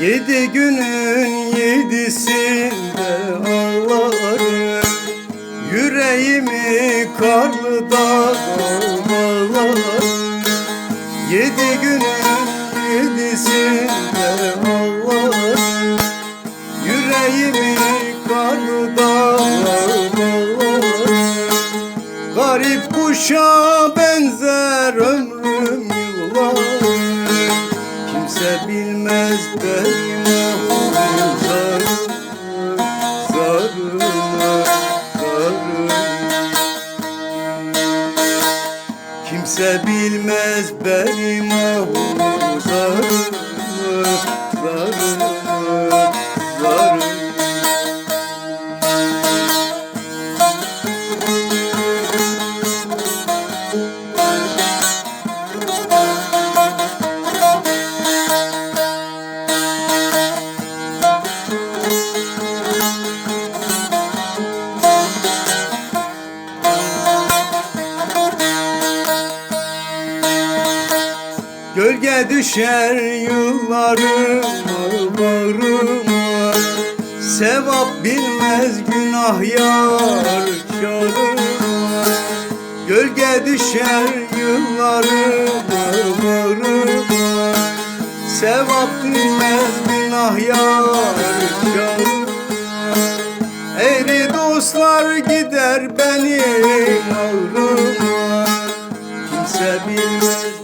Yedi günün yedisinde ağlarım. Yüreğimi karlı dağlar Yedi günün yedisinde ağlarım. Yüreğimi karlı dağlar Garip kuşa benzer ömrüm Kimse bilmez benim ahım zarımı Zarımı, zarımı Kimse bilmez benim Gölge düşer yıllarıma bağrıma Sevap bilmez günah yar çarıma Gölge düşer yıllarıma bağrıma Sevap bilmez günah yar çarıma Eğri dostlar gider benim ağrıma Kimse bilmez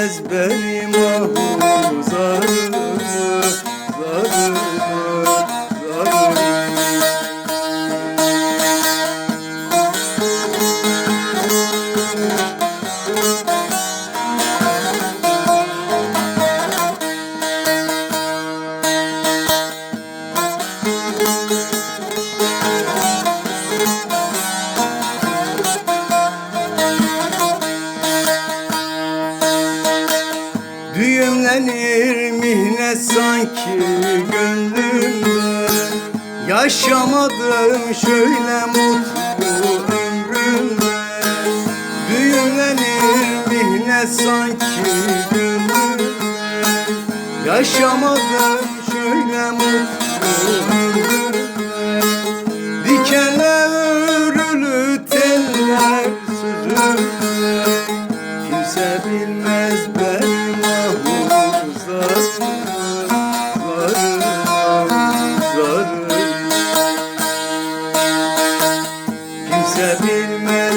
bilmez benim ahım Düğümlenir mihnet sanki gönlümde. Yaşamadım şöyle mutlu ömrümde. Düğümlenir mihnet sanki gönlümde. Yaşamadım şöyle mutlu ömrümde. Dikenler örülü teller sözümde Kimse bilmez benim Kimse bilmez